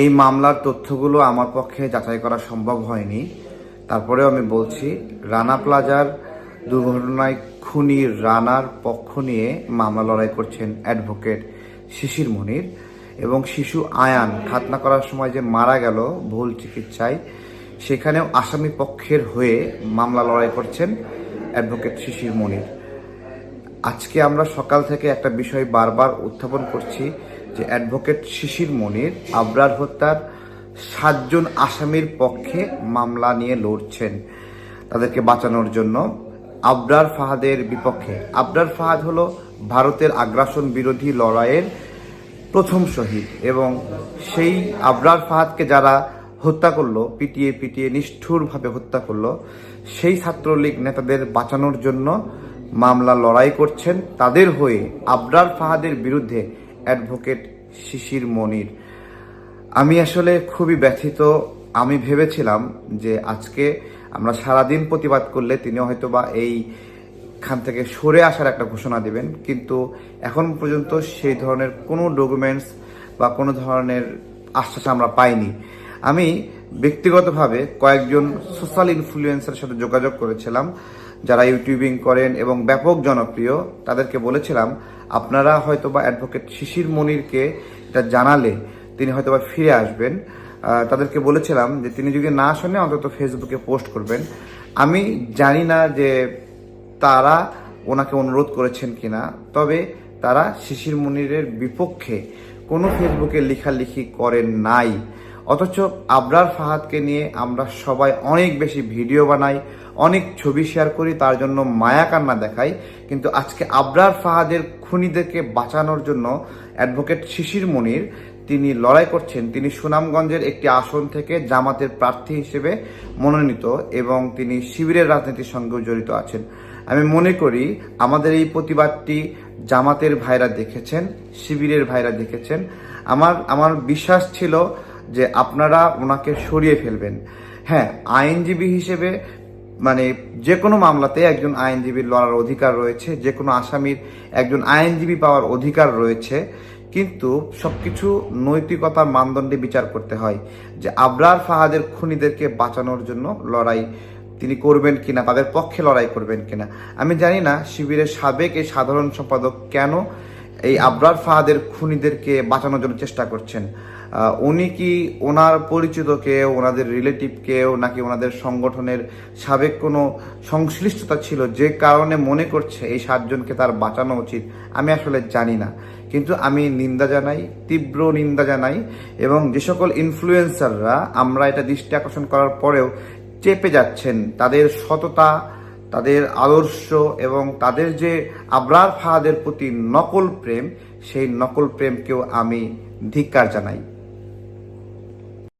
এই মামলার তথ্যগুলো আমার পক্ষে যাচাই করা সম্ভব হয়নি। তারপরেও আমি বলছি, রানা প্লাজার দুর্ঘটনায় খুনি রানার পক্ষ নিয়ে মামলা লড়াই করছেন অ্যাডভোকেট শিশির মনির এবং শিশু আয়ান। খাতনা করার সময় যে মারা গেল ভুল চিকিৎসায়, সেখানেও আসামি পক্ষের হয়ে মামলা লড়াই করছেন অ্যাডভোকেট শিশির মনির। আজকে আমরা সকাল থেকে একটা বিষয় বারবার উত্থাপন করছি যে অ্যাডভোকেট শিশির মনির আবরার হত্যার সাতজন আসামির পক্ষে মামলা নিয়ে লড়ছেন তাদেরকে বাঁচানোর জন্য। আবরার ফাহাদের বিপক্ষে। আবরার ফাহাদ হলো ভারতের আগ্রাসন বিরোধী লড়াইয়ের প্রথম শহীদ এবং সেই আবরার ফাহাদকে যারা হত্যা করল, পিটিয়ে পিটিয়ে নিষ্ঠুরভাবে হত্যা করল, সেই ছাত্রলীগ নেতাদের বাঁচানোর জন্য মামলা লড়াই করছেন। তাদের হয়ে আবরার ফাহাদের বিরুদ্ধে অ্যাডভোকেট শিশির মনির। আমি আসলে খুবই ব্যথিত। আমি ভেবেছিলাম যে আজকে আমরা সারাদিন প্রতিবাদ করলে তিনি হয়তো বা এই খান থেকে সরে আসার একটা ঘোষণা দিবেন। কিন্তু এখন পর্যন্ত সেই ধরনের কোনো ডকুমেন্টস বা কোনো ধরনের আশ্বাস আমরা পাইনি। আমি ব্যক্তিগতভাবে কয়েকজন সোশ্যাল ইনফ্লুয়েন্সারের সাথে যোগাযোগ করেছিলাম। যারা ইউটিউবিং করেন এবং ব্যাপক জনপ্রিয়, তাদেরকে বলেছিলাম, আপনারা হয়তো বা অ্যাডভোকেট শিশির মনিরকে এটা জানালে তিনি হয়তো বা ফিরে আসবেন। তাদেরকে বলেছিলাম যে তিনি যদি না শোনে, অন্তত ফেসবুকে পোস্ট করবেন। আমি জানি না যে তারা ওনাকে অনুরোধ করেছেন কিনা, তবে তারা শিশির মনিরের বিপক্ষে কোনো ফেসবুকে লেখালেখি করেন নাই। অথচ আবরার ফাহাদকে নিয়ে আমরা সবাই অনেক বেশি ভিডিও বানাই, অনেক ছবি শেয়ার করি, তার জন্য মায়া কান্না দেখাই। কিন্তু আজকে আবরার ফাহাদের খুনিদেরকে বাঁচানোর জন্য অ্যাডভোকেট শিশির মনির, তিনি লড়াই করছেন। তিনি সুনামগঞ্জের একটি আসন থেকে জামাতের প্রার্থী হিসেবে মনোনীত এবং তিনি শিবিরের রাজনীতির সঙ্গেও জড়িত আছেন। আমি মনে করি আমাদের এই প্রতিবাদটি জামাতের ভাইরা দেখেছেন, শিবিরের ভাইরা দেখেছেন। আমার আমার বিশ্বাস ছিল যে আপনারা ওনাকে সরিয়ে ফেলবেন। হ্যাঁ আইনজীবী হিসেবে মানে যে কোনো মামলাতে একজন আইনজীবীর লড়ার অধিকার রয়েছে, যে কোনো আসামির একজন আইনজীবী পাওয়ার অধিকার রয়েছে, কিন্তু সব কিছু নৈতিকতার মানদণ্ডে বিচার করতে হয় যে আবরার ফাহাদের খুনিদেরকে বাঁচানোর জন্য লড়াই তিনি করবেন কিনা, তাদের পক্ষে লড়াই করবেন কিনা। আমি জানি না শিবিরের সাবেক এই সাধারণ সম্পাদক কেন এই আবরার ফাহাদের খুনিদেরকে বাঁচানোর জন্য চেষ্টা করছেন। উনি কি ওনার পরিচিত কেউ ওনাদের রিলেটিভ কেউ নাকি ওনাদের সংগঠনের সাবেক কোনো সংশ্লিষ্টতা ছিল যে কারণে মনে করছে এই সাতজনকে তার বাঁচানো উচিত, আমি আসলে জানি না। কিন্তু আমি নিন্দা জানাই, তীব্র নিন্দা জানাই, এবং যে সকল ইনফ্লুয়েন্সাররা আমরা এটা দৃষ্টি আকর্ষণ করার পরেও চেপে যাচ্ছেন, তাদের সততা, তাদের আদর্শ এবং তাদের যে আবরার ফাহাদের প্রতি নকল প্রেম, সেই নকল প্রেমকেও আমি ধিক্কার জানাই।